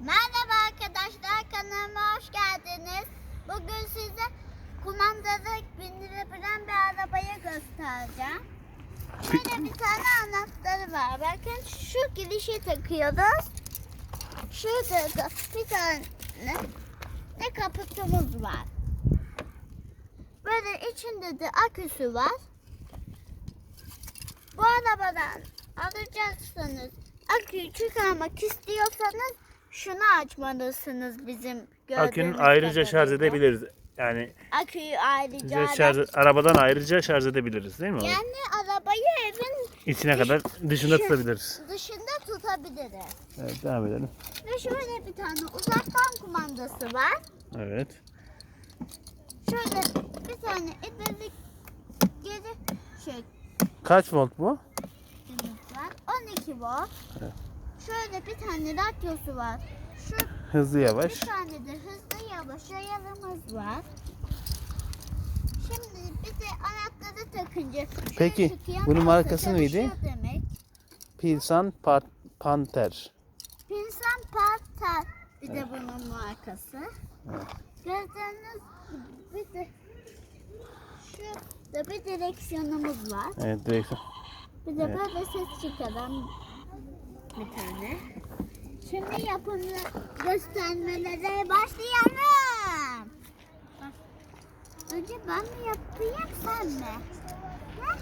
Merhaba arkadaşlar kanalıma hoş geldiniz. Bugün size kumandalı bindirebilen bir arabayı göstereceğim. Şöyle bir tane anahtarı var. Bakın şu girişe takıyoruz. Şurada da bir tane ne kaputumuz var. Böyle içinde de aküsü var. Bu arabadan alacaksınız. Aküyü çıkarmak istiyorsanız şunu açmalısınız bizim gördüğümüz Akünün ayrıca şarj kadarıyla. edebiliriz. Yani Aküyü ayrıca şarj, arabadan ayrıca şarj edebiliriz değil mi? oğlum? Yani arabayı evin İçine kadar dışında Şu- tutabiliriz. dışında tutabiliriz. Evet devam edelim. Ve şöyle bir tane uzaktan kumandası var. Evet. Şöyle bir tane ileri geri şey Kaç volt bu? var. 12 volt. Evet. Şöyle bir tane radyosu var. Şu Hızlı yavaş. Bir tane de hızlı yavaş ayarımız var. Şimdi bir de anahtarı takınca Peki, bunun markası neydi? Demek. Pilsan Par- Panther. Pinsan Parter bir de bunun markası. Evet. Gördüğünüz gibi bir de şurada bir direksiyonumuz var. Evet direksiyon. Bir de Evet. böyle ses çıkaran bir tane. Şimdi yapımı göstermelere başlayalım. Bak, Önce ben mi yapayım sen mi? Ha?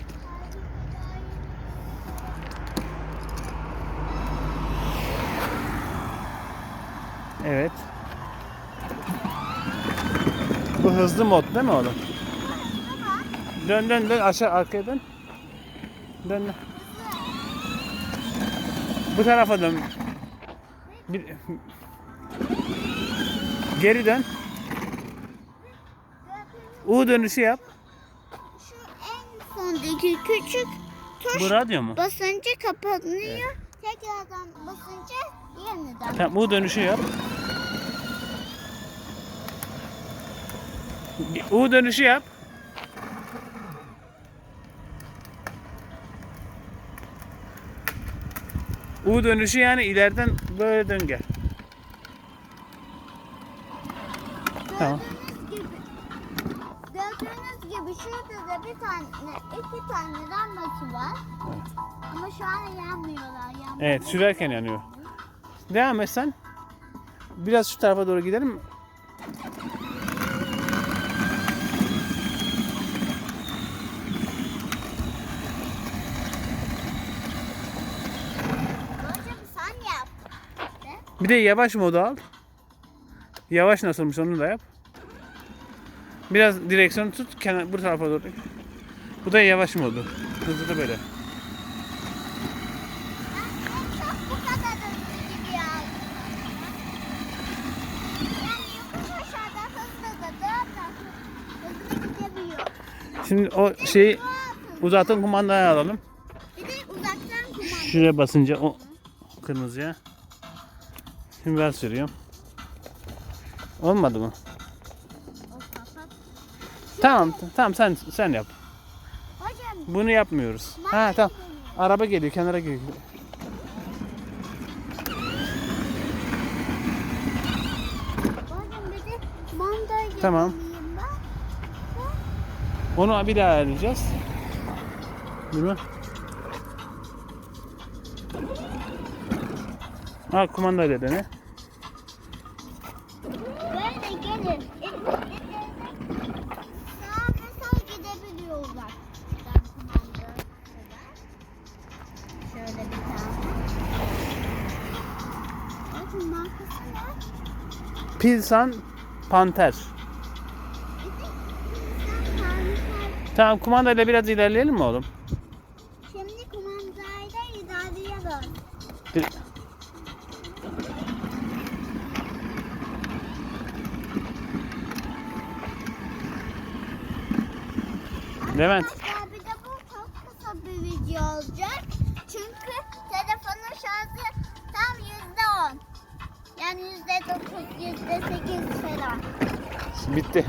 Evet. Bu hızlı mod değil mi oğlum? Tamam. Dön dön dön aşağı arkaya dön. Dön dön. Bu tarafa dön. Bir... Geri dön. U dönüşü yap. şu en sondaki küçük tuş Bu radyo mu? basınca kapanıyor. Tekrardan basınca yeniden. Tamam U dönüşü yap. U dönüşü yap. U dönüşü yani ileriden böyle dön gel. Tamam. Gördüğünüz gibi Gördüğünüz gibi şurada da bir tane, iki tane lambası var. Ama şu an yanmıyorlar. yanmıyor. Evet sürerken yanıyor. Devam et sen. Biraz şu tarafa doğru gidelim. Hocam sen yap. İşte. Bir de yavaş modu al. Yavaş nasılmış onu da yap. Biraz direksiyonu tut kenar bu tarafa doğru. Bu da yavaş modu. Hızlı da böyle. Şimdi o şeyi uzatın kumandayı alalım. Bir de uzaktan kumanda. Şuraya basınca o kırmızıya. Şimdi ben sürüyorum. Olmadı mı? Tamam tamam sen sen yap. Hocam Bunu yapmıyoruz. Ha tamam. Araba geliyor kenara geliyor. Tamam. Onu bir daha ayarlayacağız. Bunu. Ha kumandayla dene. İnsan tanrısal. Tamam kumandayla biraz ilerleyelim mi oğlum? Şimdi kumandayla ilerliyoruz. Bir- Levent. Yani yüzde dokuz, yüzde sekiz falan. Bitti.